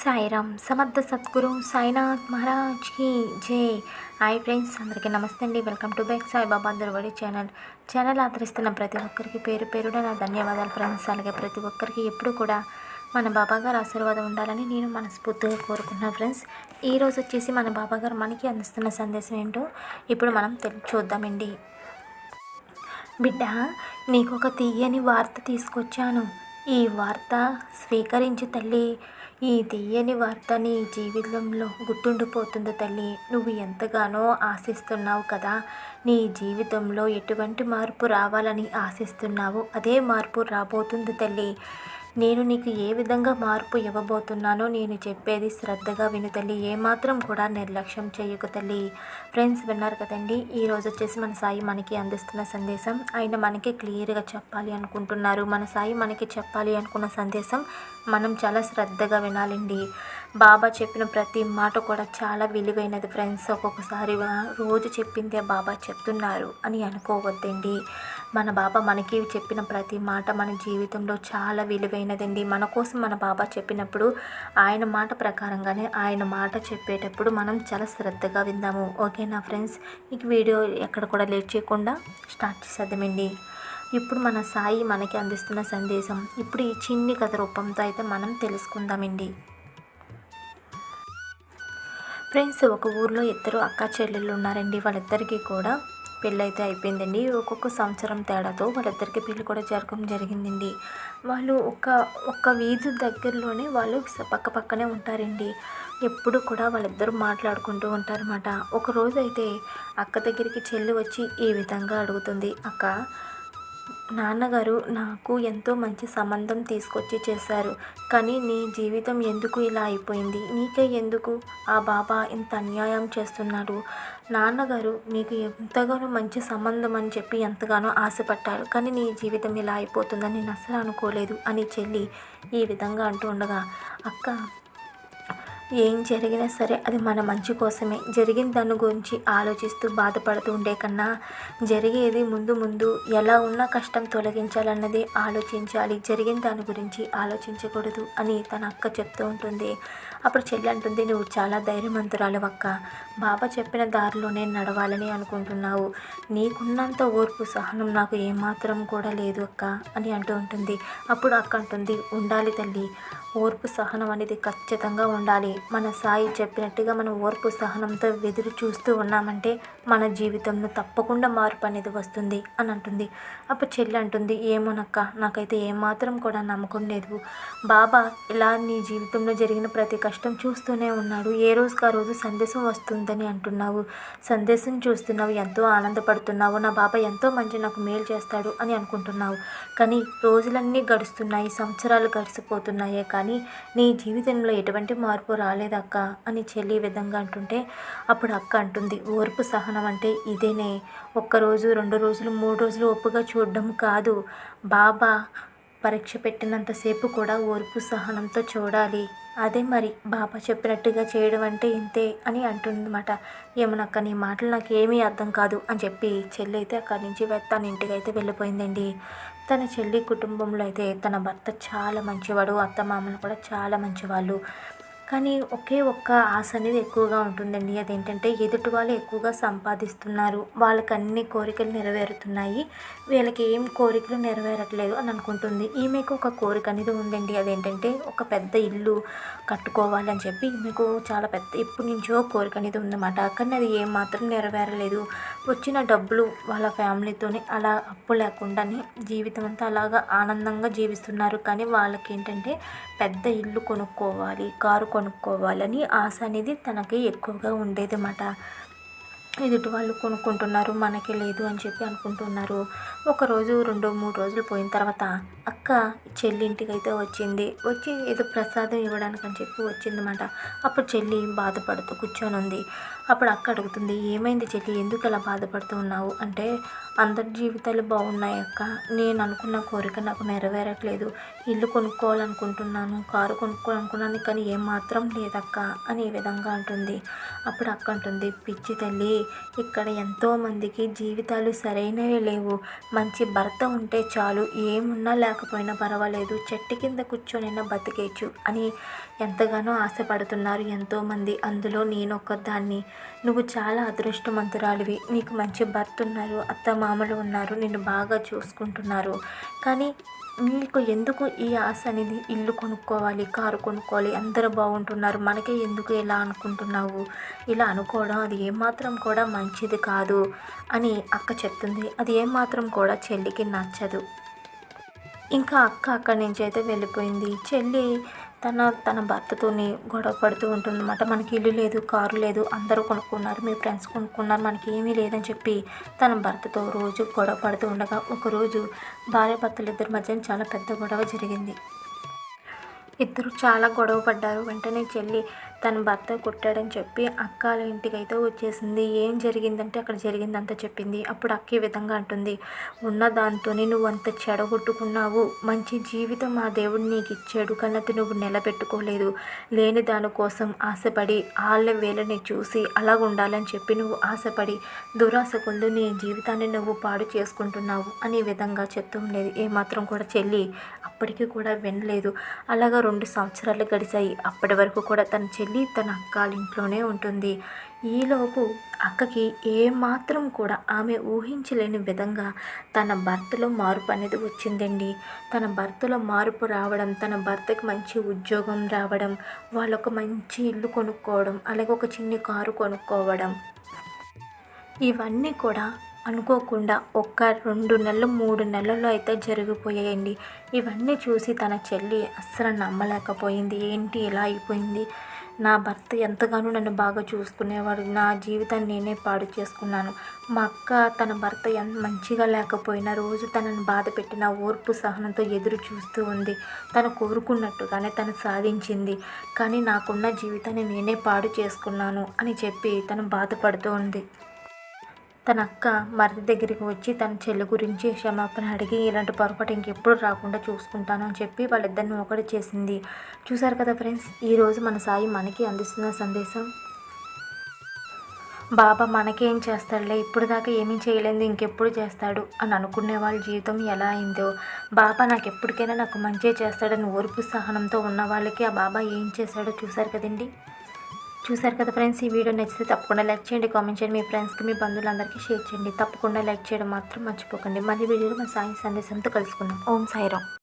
సాయిరామ్ సమర్థ సద్గురు సాయినాథ్ మహారాజ్కి జై. హాయ్ ఫ్రెండ్స్ అందరికీ నమస్తే అండి. Welcome to back Saibaba Andaravadi channel. Channel ఆదరిస్తున్న ప్రతి ఒక్కరికి పేరు పేరున నా ధన్యవాదాలు ఫ్రెండ్స్. అలాగే ప్రతి ఒక్కరికి ఎప్పుడు కూడా మన బాబాగారు ఆశీర్వాదం ఉండాలని నేను మనస్ఫూర్తిగా కోరుకున్నాను ఫ్రెండ్స్. ఈరోజు వచ్చేసి మన బాబాగారు మనకి అందిస్తున్న సందేశం ఏంటో ఇప్పుడు మనం తెలి చూద్దామండి. బిడ్డ నీకు ఒక తీయని వార్త తీసుకొచ్చాను. ఈ వార్త స్వీకరించు తల్లి. ఈ తీయని వార్త నీ జీవితంలో గుర్తుండిపోతుంది తల్లి? నువ్వు ఎంతగానో ఆశిస్తున్నావు కదా. నీ జీవితంలో ఎటువంటి మార్పు రావాలని ఆశిస్తున్నావు? అదే మార్పు రాబోతుంది తల్లి. నేను నీకు ఏ విధంగా మార్పు ఇవ్వబోతున్నానో నేను చెప్పేది శ్రద్ధగా విను తల్లి. ఏమాత్రం కూడా నిర్లక్ష్యం చేయకు తల్లి. ఫ్రెండ్స్ విన్నారు కదండి? ఈరోజు వచ్చేసి మన సాయి మనకి అందిస్తున్న సందేశం ఆయన మనకి క్లియర్గా చెప్పాలి అనుకుంటున్నారు. మన సాయి మనకి చెప్పాలి అనుకున్న సందేశం మనం చాలా శ్రద్ధగా వినాలండి. బాబా చెప్పిన ప్రతి మాట కూడా చాలా విలువైనది ఫ్రెండ్స్. ఒక్కొక్కసారి రోజు చెప్పిందే బాబా చెప్తున్నారు అని అనుకోవద్దండి. మన బాబా మనకి చెప్పిన ప్రతి మాట మన జీవితంలో చాలా విలువైనదండి. మన కోసం మన బాబా చెప్పినప్పుడు ఆయన మాట ప్రకారంగానే ఆయన మాట చెప్పేటప్పుడు మనం చాలా శ్రద్ధగా విందాము. ఓకేనా ఫ్రెండ్స్? మీకు వీడియో ఎక్కడ కూడా లేట్ చేయకుండా స్టార్ట్ చేసేద్దామండి. ఇప్పుడు మన సాయి మనకి అందిస్తున్న సందేశం ఇప్పుడు ఈ చిన్ని కథ రూపంతో అయితే మనం తెలుసుకుందామండి. ఫ్రెండ్స్ ఒక ఊర్లో ఇద్దరు అక్క చెల్లెళ్ళు ఉన్నారండి. వాళ్ళిద్దరికీ కూడా పెళ్ళి అయితే అయిపోయిందండి. ఒక్కొక్క సంవత్సరం తేడాతో వాళ్ళిద్దరికి పెళ్ళి కూడా జరగడం జరిగిందండి. వాళ్ళు ఒక ఒక్క వీధి దగ్గరలోనే వాళ్ళు పక్క పక్కనే ఉంటారండి. ఎప్పుడు కూడా వాళ్ళిద్దరూ మాట్లాడుకుంటూ ఉంటారన్నమాట. ఒకరోజు అయితే అక్క దగ్గరికి చెల్లి వచ్చి ఈ విధంగా అడుగుతుంది అక్క నాన్నగారు నాకు ఎంతో మంచి సంబంధం తీసుకొచ్చి చేశారు. కానీ నీ జీవితం ఎందుకు ఇలా అయిపోయింది? నీకే ఎందుకు ఆ బాబా ఇంత అన్యాయం చేస్తున్నాడు నాన్నగారు నీకు ఎంతగానో మంచి సంబంధం అని చెప్పి ఎంతగానో ఆశపడ్డారు. కానీ నీ జీవితం ఇలా అయిపోతుందని నేను అసలు అనుకోలేదు అని చెల్లి ఈ విధంగా అంటూ ఉండగా అక్క ఏం జరిగినా సరే అది మన మంచి కోసమే. జరిగిన దాని గురించి ఆలోచిస్తూ బాధపడుతూ ఉండే కన్నా జరిగేది ముందు ముందు ఎలా ఉన్నా కష్టం తొలగించాలన్నది ఆలోచించాలి. జరిగిన దాని గురించి ఆలోచించకూడదు అని తన అక్క చెప్తూ ఉంటుంది. అప్పుడు చెల్లి అంటుంది నువ్వు చాలా ధైర్యవంతురాలు అక్క. బాబా చెప్పిన దారిలోనే నడవాలని అనుకుంటున్నావు. నీకున్నంత ఓర్పు సహనం నాకు ఏమాత్రం కూడా లేదు అక్క అని అంటూ ఉంటుంది. అప్పుడు అక్క అంటుంది ఉండాలి తల్లి. ఓర్పు సహనం అనేది ఖచ్చితంగా ఉండాలి. మన సాయి చెప్పినట్టుగా మనం ఓర్పు సహనంతో ఎదురు చూస్తూ ఉన్నామంటే మన జీవితంలో తప్పకుండా మార్పు అనేది వస్తుంది అని అంటుంది. అప్పుడు చెల్లి అంటుంది ఏమోనక్క నాకైతే ఏమాత్రం కూడా నమ్మకం లేదు. బాబా ఇలా నీ జీవితంలో జరిగిన ప్రతి కష్టం చూస్తూనే ఉన్నాడు. ఏ రోజుకి ఆ రోజు సందేశం వస్తుందని అంటున్నావు. సందేశం చూస్తున్నావు ఎంతో ఆనందపడుతున్నావు. నా బాబా ఎంతో మంచి నాకు మేలు చేస్తాడు అని అనుకుంటున్నావు. కానీ రోజులన్నీ గడుస్తున్నాయి సంవత్సరాలు గడిచిపోతున్నాయే కానీ నీ జీవితంలో ఎటువంటి మార్పు రాలేదక్క అని చెల్లి విధంగా అంటుంటే అప్పుడు అక్క అంటుంది ఓర్పు సహనం అంటే ఇదేనే. ఒక్కరోజు రెండు రోజులు మూడు రోజులు ఒప్పుగా చూడడం కాదు. బాబా పరీక్ష పెట్టినంతసేపు కూడా ఓర్పు సహనంతో చూడాలి. అదే మరి బాబా చెప్పినట్టుగా చేయడం అంటే ఇంతే అని అంటుందన్నమాట. ఏమనక్క నీ మాటలు నాకు ఏమీ అర్థం కాదు అని చెప్పి చెల్లి అయితే అక్కడి నుంచి తన ఇంటికి అయితే వెళ్ళిపోయిందండి. తన చెల్లి కుటుంబంలో అయితే తన భర్త చాలా మంచివాడు అత్తమామలు కూడా చాలా మంచివాళ్ళు. కానీ ఒకే ఒక్క ఆశ అనేది ఎక్కువగా ఉంటుందండి. అదేంటంటే ఎదుటి వాళ్ళు ఎక్కువగా సంపాదిస్తున్నారు. వాళ్ళకి అన్ని కోరికలు నెరవేరుతున్నాయి. వీళ్ళకి ఏం కోరికలు నెరవేరట్లేదు అని అనుకుంటుంది. ఈమెకు ఒక కోరిక అనేది ఉందండి. అదేంటంటే ఒక పెద్ద ఇల్లు కట్టుకోవాలని చెప్పి ఈమెకు చాలా పెద్ద ఎప్పటి నుంచో కోరిక అనేది ఉందన్నమాట. కానీ అది ఏం మాత్రం నెరవేరలేదు. వచ్చిన డబ్బులు వాళ్ళ ఫ్యామిలీతోనే అలా అప్పు లేకుండానే జీవితం అంతా అలాగా ఆనందంగా జీవిస్తున్నారు. కానీ వాళ్ళకి ఏంటంటే పెద్ద ఇల్లు కొనుక్కోవాలి కారు కొనుక్కోవాలని ఆశ అనేది తనకి ఎక్కువగా ఉండేదన్నమాట. ఎదుటి వాళ్ళు కొనుక్కుంటున్నారు మనకి లేదు అని చెప్పి అనుకుంటున్నారు. ఒకరోజు రెండు మూడు రోజులు పోయిన తర్వాత అక్క చెల్లింటికి అయితే వచ్చింది. వచ్చి ఏదో ప్రసాదం ఇవ్వడానికి అని చెప్పి వచ్చిందన్నమాట. అప్పుడు చెల్లి బాధపడుతూ కూర్చొని ఉంది అప్పుడు అక్క అడుగుతుంది ఏమైంది చెల్లి? ఎందుకు అలా బాధపడుతూ ఉన్నావు? అంటే అందరి జీవితాలు బాగున్నాయి అక్క. నేను అనుకున్న కోరిక నాకు నెరవేరట్లేదు. ఇల్లు కొనుక్కోవాలనుకుంటున్నాను కారు కొనుక్కోవాలనుకున్నాను కానీ ఏమాత్రం లేదక్క అని ఈ విధంగా అంటుంది. అప్పుడు అక్క అంటుంది పిచ్చి తల్లి ఇక్కడ ఎంతోమందికి జీవితాలు సరైనవి లేవు. మంచి భర్త ఉంటే చాలు ఏమున్నా లేకపోయినా పర్వాలేదు. చెట్టు కింద కూర్చొనైనా బతికేయచ్చు అని ఎంతగానో ఆశపడుతున్నారు ఎంతోమంది అందులో నేను దాన్ని నువ్వు చాలా అదృష్టవంతురాలివి. నీకు మంచి భర్త ఉన్నారు అత్త మామలు ఉన్నారు నిన్ను బాగా చూసుకుంటున్నారు. కానీ మీకు ఎందుకు ఈ ఆశ అనేది ఇల్లు కొనుక్కోవాలి కారు కొనుక్కోవాలి? అందరూ బాగుంటున్నారు. మనకే ఎందుకు ఇలా అనుకుంటున్నావు? ఇలా అనుకోవడం అది ఏమాత్రం కూడా మంచిది కాదు అని అక్క చెప్తుంది. అది ఏమాత్రం కూడా చెల్లికి నచ్చదు. ఇంకా అక్క అక్కడి నుంచి అయితే వెళ్ళిపోయింది. చెల్లి తన తన భర్తతోని గొడవ పడుతూ ఉంటుందన్నమాట. మనకి ఇల్లు లేదు కారు లేదు అందరూ కొనుక్కున్నారు మీ ఫ్రెండ్స్ కొనుక్కున్నారు మనకి ఏమీ లేదని చెప్పి తన భర్తతో రోజు గొడవ పడుతూ ఉండగా ఒకరోజు భార్య భర్తలు ఇద్దరి మధ్య చాలా పెద్ద గొడవ జరిగింది. ఇద్దరు చాలా గొడవ పడ్డారు. వెంటనే చెల్లి తన భర్త కొట్టాడని చెప్పి అక్క వాళ్ళ ఇంటికి అయితే వచ్చేసింది. ఏం జరిగిందంటే అక్కడ జరిగిందంతా చెప్పింది. అప్పుడు అక్క ఈ విధంగా అంటుంది. ఉన్న దాంతోనే నువ్వు అంత చెడగొట్టుకున్నావు. మంచి జీవితం ఆ దేవుడు నీకు ఇచ్చాడు కన్నది నువ్వు నిలబెట్టుకోలేదు. లేని దానికోసం ఆశపడి వాళ్ళ వేలని చూసి అలా ఉండాలని చెప్పి నువ్వు ఆశపడి దురాశ కొందు నీ జీవితాన్ని నువ్వు పాడు చేసుకుంటున్నావు అనే విధంగా చెప్తూ ఉండేది. ఏమాత్రం కూడా చెల్లి అప్పటికి కూడా వినలేదు. అలాగా రెండు సంవత్సరాలు గడిచాయి. అప్పటి వరకు కూడా తన చెల్లి తన అక్క ఇంట్లోనే ఉంటుంది. ఈలోపు అక్కకి ఏమాత్రం కూడా ఆమె ఊహించలేని విధంగా తన భర్తలో మార్పు అనేది వచ్చిందండి. తన భర్తలో మార్పు రావడం తన భర్తకి మంచి ఉద్యోగం రావడం వాళ్ళొక మంచి ఇల్లు కొనుక్కోవడం అలాగే ఒక చిన్న కారు కొనుక్కోవడం. ఇవన్నీ కూడా అనుకోకుండా ఒక్క రెండు నెలలు మూడు నెలల్లో అయితే జరిగిపోయాయండి. ఇవన్నీ చూసి తన చెల్లి అస్సలు నమ్మలేకపోయింది. ఏంటి ఇలా అయిపోయింది? నా భర్త ఎంతగానో నన్ను బాగా చూసుకునేవాడు. నా జీవితాన్ని నేనే పాడు చేసుకున్నాను. మా అక్క తన భర్త ఎంత మంచిగా లేకపోయినా రోజు తనను బాధ పెట్టిన ఓర్పు సహనంతో ఎదురు చూస్తూ ఉంది. తను కోరుకున్నట్టుగానే తను సాధించింది. కానీ నాకున్న జీవితాన్ని నేనే పాడు చేసుకున్నాను అని చెప్పి తను బాధపడుతూ ఉంది. తన అక్క మరిది దగ్గరికి వచ్చి తన చెల్లి గురించి క్షమాపణ అడిగి ఇలాంటి పొరపాటు ఇంకెప్పుడు రాకుండా చూసుకుంటాను అని చెప్పి వాళ్ళిద్దరిని ఒకటి చేసింది. చూసారు కదా ఫ్రెండ్స్ ఈరోజు మన సాయి మనకి అందిస్తున్న సందేశం. బాబా మనకేం చేస్తాడులే ఇప్పుడు దాకా ఏమీ చేయలేదు ఇంకెప్పుడు చేస్తాడు అని అనుకునే వాళ్ళ జీవితం ఎలా అయిందో. బాబా నాకు ఎప్పటికైనా నాకు మంచి చేస్తాడని ఓర్పు సహనంతో ఉన్న వాళ్ళకి ఆ బాబా ఏం చేశాడో చూశారు కదండి. చూసారు కదా ఫ్రెండ్స్ ఈ వీడియో నచ్చితే తప్పకుండా లైక్ చేయండి కామెంట్ చేయండి. మీ ఫ్రెండ్స్కి మీ బంధువులందరికీ షేర్ చేయండి. తప్పకుండా లైక్ చేయడం మాత్రం మర్చిపోకండి. మళ్ళీ వీడియోలో మన సాయి సందేశంతో కలుసుకుందాం. ఓం సాయిరామ్.